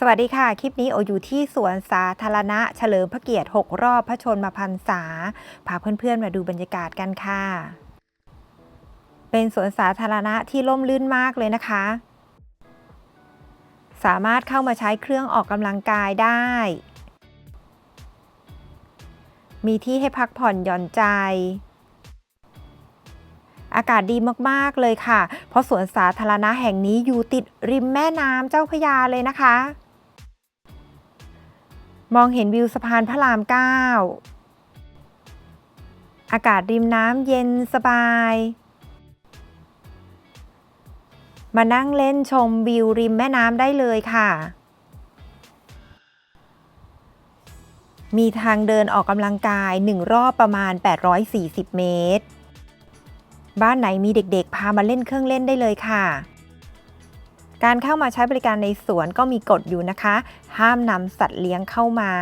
สวัสดีค่ะ คลิปนี้โออยู่ที่สวนสาธารณะเฉลิมพระเกียรติ 6 รอบพระชนมพรรษา พาเพื่อนๆ มาดูบรรยากาศกันค่ะ เป็นสวนสาธารณะที่ร่มรื่นมากเลยนะคะ สามารถเข้ามาใช้เครื่องออกกำลังกายได้ มีที่ให้พักผ่อนหย่อนใจอากาศดีมากๆเลยค่ะ เพราะสวนสาธารณะแห่งนี้อยู่ติดริมแม่น้ำเจ้าพยาเลยนะคะ มองเห็นวิวสะพานพระราม 9 อากาศริมน้ำเย็นสบาย มานั่งเล่นชมวิวริมแม่น้ำได้เลยค่ะ มีทางเดินออกกำลังกาย1รอบประมาณ 840 เมตร บ้านไหนมีเด็กๆ พามาเล่นเครื่องเล่นได้เลยค่ะ การเข้ามาใช้บริการในสวนก็มีกฎอยู่นะคะ ห้ามนำสัตว์เลี้ยงเข้ามา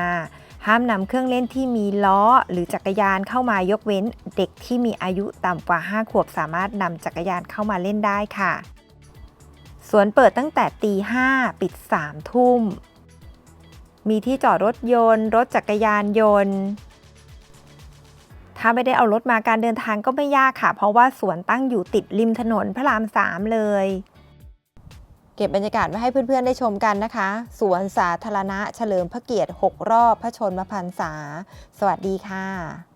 ห้ามนำเครื่องเล่นที่มีล้อ หรือจักรยานเข้ามายกเว้น เด็กที่มีอายุต่ำกว่า 5 ขวบสามารถนำจักรยานเข้ามาเล่นได้ค่ะ สวนเปิดตั้งแต่ตีห้าปิด3ทุ่ม มีที่จอดรถยนต์ รถจักรยานยนต์ถ้าไม่ได้เอารถมาการเดินทางก็ไม่ยากค่ะ เพราะว่าสวนตั้งอยู่ติดริมถนนพระรามสามเลย เก็บบรรยากาศไว้ให้เพื่อนๆได้ชมกันนะคะ สวนสาธารณะเฉลิมพระเกียรติ 6 รอบพระชนมพรรษา สวัสดีค่ะ